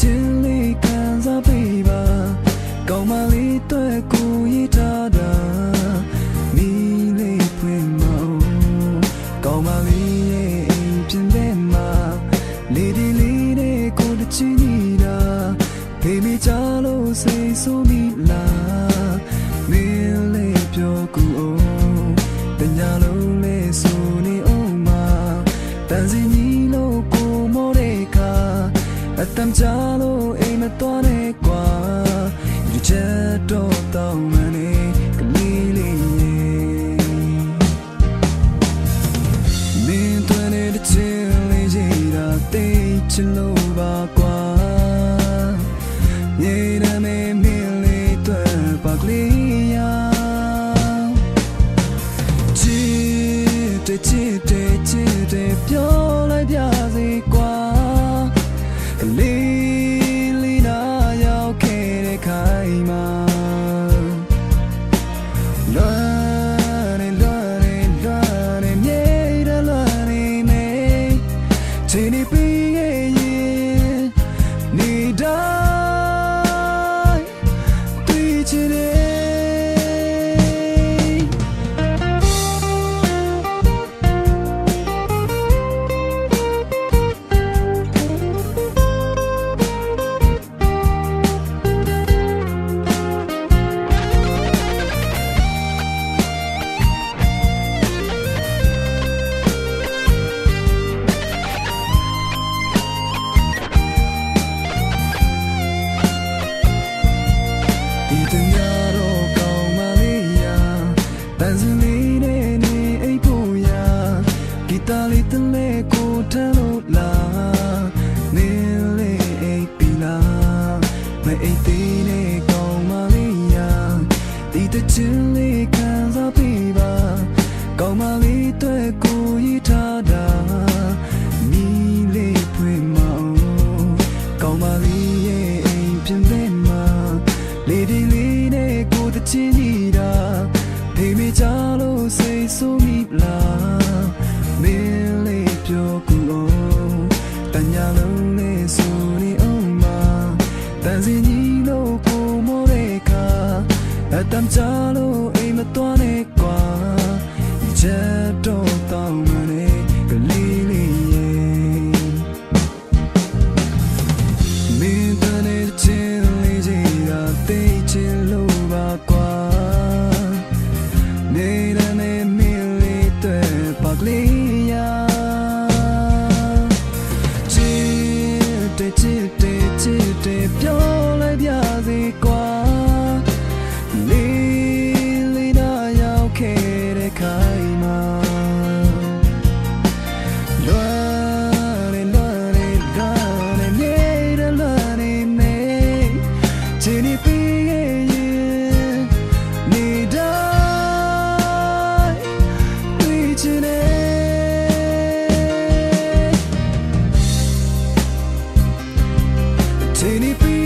ချင်းလေးခံစားပေးပါကောင်းမလေးတွေ့ကိုရထားတာမိလေးဖွင့်မအောင်ကောင်းမလေးရဲ့အိမ်ပြန်တဲ့မှာလေဒီလေးတွေကိုတချင်နေတာဖေးမိကြလို့စိတ်ဆိုးမိ တန်စီကြီးလို့ကိုမော်တဲ့ခါအတမ်းကြလို့အိမ်မတော် တွေ့ချ ပ်သေးနဲ့ကောင်းမလေးယာဒီတချင်လေးခံစားပေးပါကောင်းမလေးတွေ့ကိုရထားတာမီးလေးဖွင့်မအောင်ကောင်းမလေးရဲ့အိမ်ပြင်ထဲမှာလေးဒီလေးနဲ့ကိုတချင်းနေတာဖေးမိချလို့စိတ်ဆိုးမိလားမင်းလေးပြောကူအောင်တညာလုံးလေးဆိုနေအောင်မ တန်စီကြီးလို့ကိုမောတဲ့ခါအတမ်းချလို့အိမ်မတော်နဲ့ကွာချက် ချီနီ